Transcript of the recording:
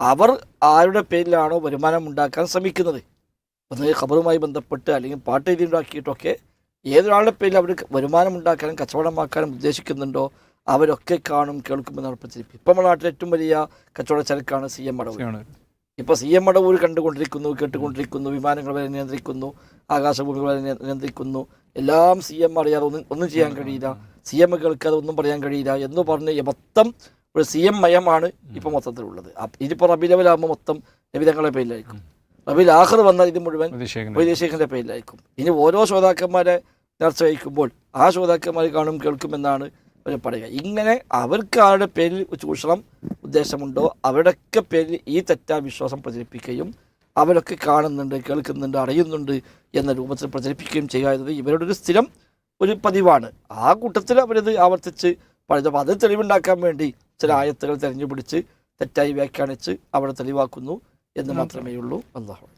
അവർ ആരുടെ പേരിലാണോ വരുമാനം ഉണ്ടാക്കാൻ ശ്രമിക്കുന്നത്? ഒന്ന് ഖബറുമായി ബന്ധപ്പെട്ട് അല്ലെങ്കിൽ പാട്ട് എഴുതി ഉണ്ടാക്കിയിട്ടൊക്കെ ഏതൊരാളുടെ പേരിൽ അവർ വരുമാനം ഉണ്ടാക്കാനും കച്ചവടമാക്കാനും ഉദ്ദേശിക്കുന്നുണ്ടോ? അവരൊക്കെ കാണും കേൾക്കുമെന്ന് ഉറപ്പിച്ചിരിക്കും ഇപ്പം നമ്മുടെ നാട്ടിലെ ഏറ്റവും വലിയ കച്ചവട ചരക്കാണ് സി എം അടവ് ഇപ്പം ഇപ്പോൾ സി എം മടവൂർ കണ്ടുകൊണ്ടിരിക്കുന്നു കേട്ടുകൊണ്ടിരിക്കുന്നു വിമാനങ്ങൾ വരെ നിയന്ത്രിക്കുന്നു ആകാശഭൂമികൾ വരെ നിയന്ത്രിക്കുന്നു. എല്ലാം സി എം അറിയാതെ ഒന്നും ഒന്നും ചെയ്യാൻ കഴിയില്ല. സി എം കേൾക്കാതെ ഒന്നും പറയാൻ കഴിയില്ല എന്ന് പറഞ്ഞ് മൊത്തം ഒരു സി എം മയമാണ് ഇപ്പോൾ മൊത്തത്തിലുള്ളത്. ഇതിപ്പോൾ ഇതിപ്പോൾ റബിലവലാകുമ്പോൾ മൊത്തം നബിതങ്ങളുടെ പേരിലായിരിക്കും. റബിൽ ആഹർ വന്നാൽ ഇത് മുഴുവൻ വൈദേശികന്റെ പേരിലായിരിക്കും. ഇനി ഓരോ ശ്രോതാക്കന്മാരെ നേർച്ച വഹിക്കുമ്പോൾ ആ ശ്രോതാക്കന്മാർ കാണും കേൾക്കുമെന്നാണ് അവർ പറയുക. ഇങ്ങനെ അവർക്ക് ആരുടെ പേരിൽ ചൂഷണം ഉദ്ദേശമുണ്ടോ അവരുടെയൊക്കെ പേരിൽ ഈ തെറ്റാ വിശ്വാസം പ്രചരിപ്പിക്കുകയും അവരൊക്കെ കാണുന്നുണ്ട് കേൾക്കുന്നുണ്ട് അറിയുന്നുണ്ട് എന്ന രൂപത്തിൽ പ്രചരിപ്പിക്കുകയും ചെയ്യുക എന്നത് ഇവരുടെ ഒരു സ്ഥിരം ഒരു പതിവാണ്. ആ കൂട്ടത്തിൽ അവരത് ആവർത്തിച്ച് പറയുന്നത് അത് തെളിവുണ്ടാക്കാൻ വേണ്ടി ചില ആയത്തുകൾ തിരഞ്ഞു പിടിച്ച് തെറ്റായി വ്യാഖ്യാനിച്ച് അവിടെ തെളിവാക്കുന്നു എന്ന് മാത്രമേ ഉള്ളൂ അള്ളാഹു